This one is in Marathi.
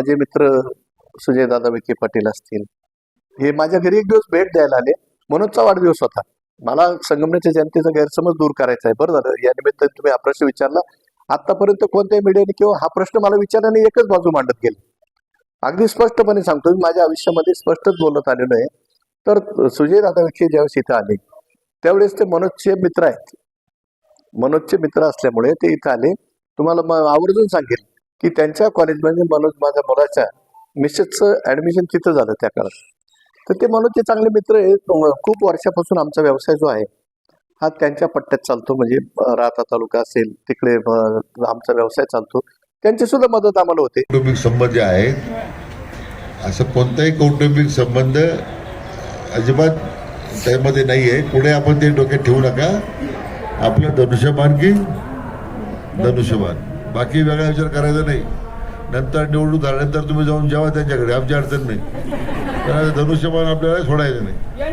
माझे मित्र सुजयदादा विखे पाटील असतील. हे माझ्या घरी एक दिवस भेट द्यायला आले. मनोजचा वाढदिवस होता. मला संगमनेरच्या जनतेचा गैरसमज दूर करायचा आहे. बरं झालं या निमित्त तुम्ही हा प्रश्न विचारला. आतापर्यंत कोणत्याही मीडियाने किंवा हा प्रश्न मला विचारल्याने एकच बाजू मांडत गेली. अगदी स्पष्टपणे सांगतो मी माझ्या आयुष्यामध्ये स्पष्टच बोलत आलेलो आहे. तर सुजय दादा विखे ज्यावेळेस इथं आले त्यावेळेस ते मनोजचे मित्र आहेत. मनोजचे मित्र असल्यामुळे ते इथं आले. तुम्हाला आवर्जून सांगेल. की त्यांच्या कॉलेजमध्ये मनोज माझ्या मुलाच्या मिसेसचं ऍडमिशन तिथं झालं त्या काळात. तर ते मनोजचे चांगले मित्र आहेत. खूप वर्षापासून आमचा व्यवसाय जो आहे हा त्यांच्या पट्ट्यात चालतो. म्हणजे राहता तालुका असेल तिकडे आमचा व्यवसाय चालतो. त्यांची सुद्धा मदत आम्हाला होते. कौटुंबिक संबंध जे आहेत असं कोणताही कौटुंबिक संबंध अजिबात त्यामध्ये नाही आहे पुढे आपण ते डोक्यात ठेवू नका. आपलं धनुष्यबाण की धनुष्यबाण. बाकी वेगळा विचार करायचा नाही. नंतर निवडणूक झाल्यानंतर तुम्ही जाऊन जेव्हा त्यांच्याकडे आमची अडचण नाही. धनुष्यमान आपल्याला सोडायचं नाही.